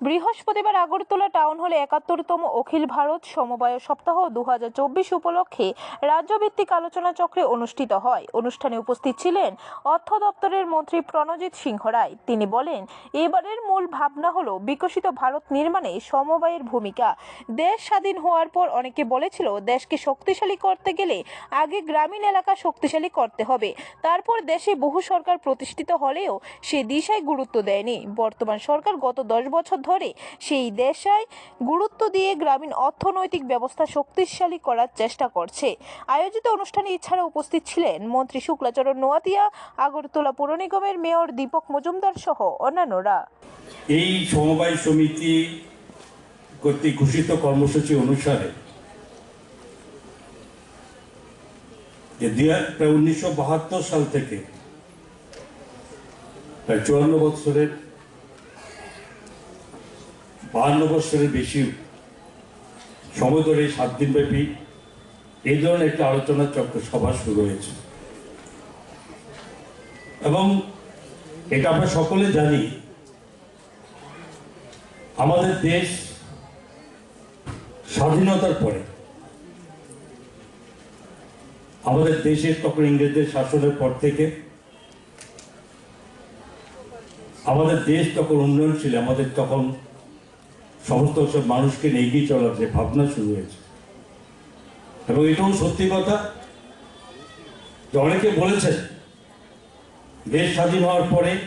বৃহস্পতিবার আগরতলা টাউন হলে একাত্তরতম অখিল ভারত সমবায় সপ্তাহ দু চব্বিশ উপলক্ষে রাজ্যভিত্তিক আলোচনা চক্রে অনুষ্ঠিত হয়। অনুষ্ঠানে উপস্থিত ছিলেন অর্থ দপ্তরের মন্ত্রী প্রণজিৎ সিংহ রায়। তিনি বলেন, এবারের মূল ভাবনা হলো বিকশিত ভারত নির্মাণে সমবায়ের ভূমিকা। দেশ স্বাধীন হওয়ার পর অনেকে বলেছিল, দেশকে শক্তিশালী করতে গেলে আগে গ্রামীণ এলাকা শক্তিশালী করতে হবে। তারপর দেশে বহু সরকার প্রতিষ্ঠিত হলেও সে দিশায় গুরুত্ব দেয়নি। বর্তমান সরকার গত দশ বছর ধরে, সেই দেশায় গুরুত্ব দিয়ে গ্রামীণ অর্থনৈতিক ব্যবস্থা শক্তিশালী করার চেষ্টা করছে। আয়োজিত অনুষ্ঠানে এছাড়া উপস্থিত ছিলেন মন্ত্রী শুক্লাচরণ নোয়াতিয়া, আগরতলা পৌর নিগমের মেয়র দীপক মজুমদার সহ অন্যান্যরা। এই সমবায় সমিতি কর্তৃক ঘোষিত কর্মসূচি অনুসারে উনিশশো বাহাত্তর সাল থেকে প্রায় চুয়ান্ন বছরের বাহান্ন বছরের বেশি সময় ধরে সাত দিনব্যাপী এই ধরনের একটা আলোচনা চক্র সভা শুরু হয়েছে। এবং এটা আমরা সকলে জানি, আমাদের দেশ স্বাধীনতার পরে, আমাদের দেশের তখন ইংরেজদের শাসনের পর থেকে, আমাদের দেশ তখন উন্নয়নশীল, আমাদের তখন সমস্ত সব মানুষকে এগিয়ে চলার যে ভাবনা শুরু হয়েছে। এবং এটাও সত্যি কথা, যে অনেকে বলেছেন, দেশ স্বাধীন হওয়ার পরে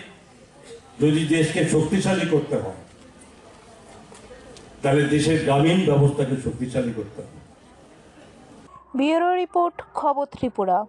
যদি দেশকে শক্তিশালী করতে হয়, তাহলে দেশের গ্রামীণ ব্যবস্থাকে শক্তিশালী করতে হবে। ব্যুরো রিপোর্ট খবর ত্রিপুরা।